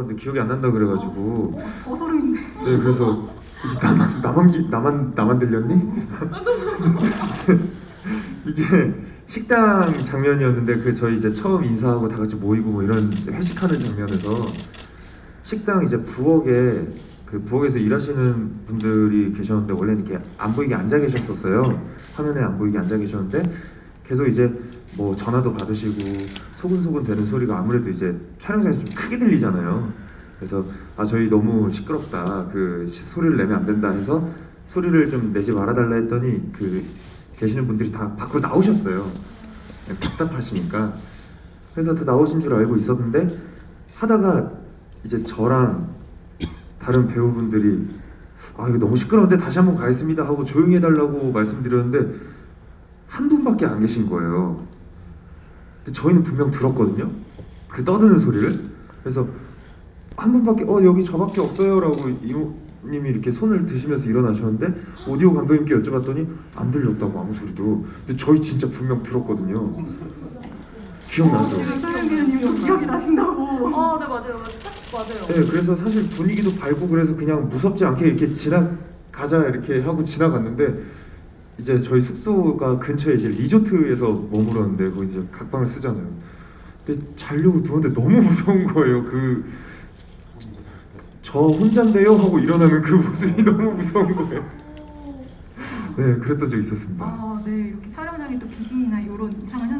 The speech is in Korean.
봤는데 기억이 안 난다 그래가지고 어, 더 소름인데. 네 그래서 이게 나만 나만 기, 나만 나만 들렸니? 이게 식당 장면이었는데 그 저희 이제 처음 인사하고 다 같이 모이고 뭐 이런 이제 회식하는 장면에서 식당 이제 부엌에 그 부엌에서 일하시는 분들이 계셨는데 원래 는 이렇게 안 보이게 앉아 계셨었어요 화면에 안 보이게 앉아 계셨는데 계속 이제 뭐 전화도 받으시고 소근소근 되는 소리가 아무래도 이제 촬영장에서 좀 크게 들리잖아요. 그래서 아 저희 너무 시끄럽다. 그 시- 소리를 내면 안 된다 해서 소리를 좀 내지 말아달라 했더니 그 계시는 분들이 다 밖으로 나오셨어요. 답답하시니까. 그래서 다 나오신 줄 알고 있었는데 하다가 이제 저랑 다른 배우분들이 아 이거 너무 시끄러운데 다시 한번 가겠습니다 하고 조용히 해달라고 말씀드렸는데 한 분밖에 안 계신 거예요 근데 저희는 분명 들었거든요 그 떠드는 소리를 그래서 한 분밖에 어 여기 저밖에 없어요라고 이모님이 이렇게 손을 드시면서 일어나셨는데 오디오 감독님께 여쭤봤더니 안 들렸다고 아무 소리도 근데 저희 진짜 분명 들었거든요 기억나죠? 지금 서영기님이 기억이 나신다고. 어, 네 맞아요, 맞아요. 맞아요. 네 그래서 사실 분위기도 밝고 그래서 그냥 무섭지 않게 이렇게 지나가자 이렇게 하고 지나갔는데 이제 저희 숙소가 근처에 이제 리조트에서 머물었는데 거기 이제 각방을 쓰잖아요 근데 자려고 누웠는데 너무 무서운 거예요 그 저 혼자인데요 하고 일어나는 그 모습이 너무 무서운 거예요. 네, 그랬던 적이 있었습니다. 아, 네. 이렇게 촬영장에 또 귀신이나 이런 이상한